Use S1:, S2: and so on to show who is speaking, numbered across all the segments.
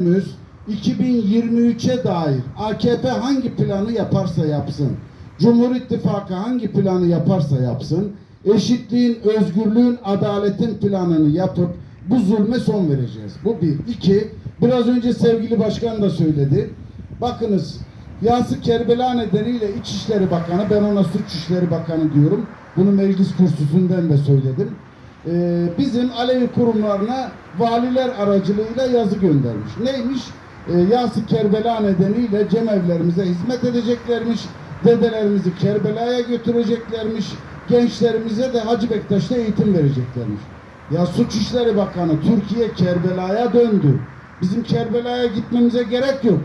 S1: Önümüz 2023'e dair AKP hangi planı yaparsa yapsın, Cumhur İttifakı hangi planı yaparsa yapsın, eşitliğin, özgürlüğün, adaletin planını yapıp bu zulme son vereceğiz. Bu bir. İki, biraz önce sevgili başkan da söyledi. Bakınız, Yası Kerbela nedeniyle İçişleri Bakanı, ben ona Suç İşleri Bakanı diyorum. Bunu meclis kürsüsünden de söyledim. Ee, bizim Alevi kurumlarına valiler aracılığıyla yazı göndermiş. Neymiş? Ee, Yası Kerbela nedeniyle cemevlerimize hizmet edeceklermiş. Dedelerimizi Kerbela'ya götüreceklermiş. Gençlerimize de Hacı Bektaş'ta eğitim vereceklermiş. Ya Suç İşleri Bakanı Türkiye Kerbela'ya döndü. Bizim Kerbela'ya gitmemize gerek yok.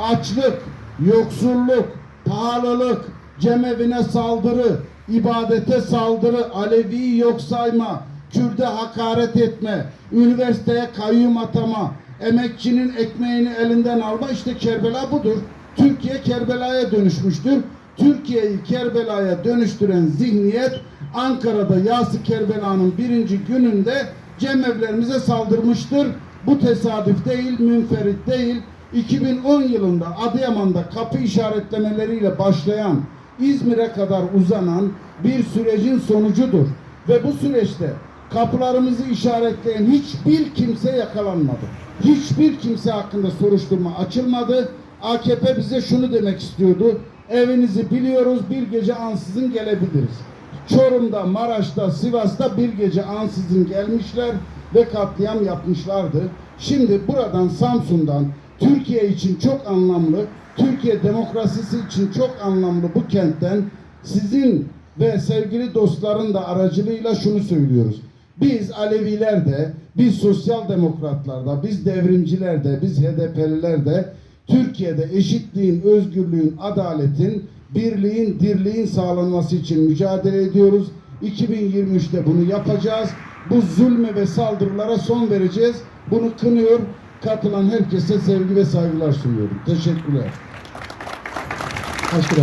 S1: Açlık, yoksulluk, pahalılık, cemevine saldırı, ibadete saldırı, Alevi'yi yok sayma, Kürde hakaret etme, üniversiteye kayyum atama, emekçinin ekmeğini elinden alma işte Kerbela budur. Türkiye Kerbela'ya dönüşmüştür. Türkiye'yi Kerbela'ya dönüştüren zihniyet Ankara'da Yası Kerbela'nın birinci gününde cemevlerimize saldırmıştır. Bu tesadüf değil, münferit değil. 2010 yılında Adıyaman'da kapı işaretlemeleriyle başlayan İzmir'e kadar uzanan bir sürecin sonucudur. Ve bu süreçte kapılarımızı işaretleyen hiçbir kimse yakalanmadı. Hiçbir kimse hakkında soruşturma açılmadı. AKP bize şunu demek istiyordu. Evinizi biliyoruz bir gece ansızın gelebiliriz. Çorum'da, Maraş'ta, Sivas'ta bir gece ansızın gelmişler ve katliam yapmışlardı. Şimdi buradan Samsun'dan Türkiye için çok anlamlı, Türkiye demokrasisi için çok anlamlı bu kentten sizin ve sevgili dostların da aracılığıyla şunu söylüyoruz. Biz Aleviler de, biz sosyal demokratlar da, biz devrimciler de, biz HDP'liler de Türkiye'de eşitliğin, özgürlüğün, adaletin, birliğin, dirliğin sağlanması için mücadele ediyoruz. 2023'te bunu yapacağız. Bu zulme ve saldırılara son vereceğiz. Bunu kınıyor. Katılan herkese sevgi ve saygılar sunuyorum. Teşekkürler.
S2: Başka.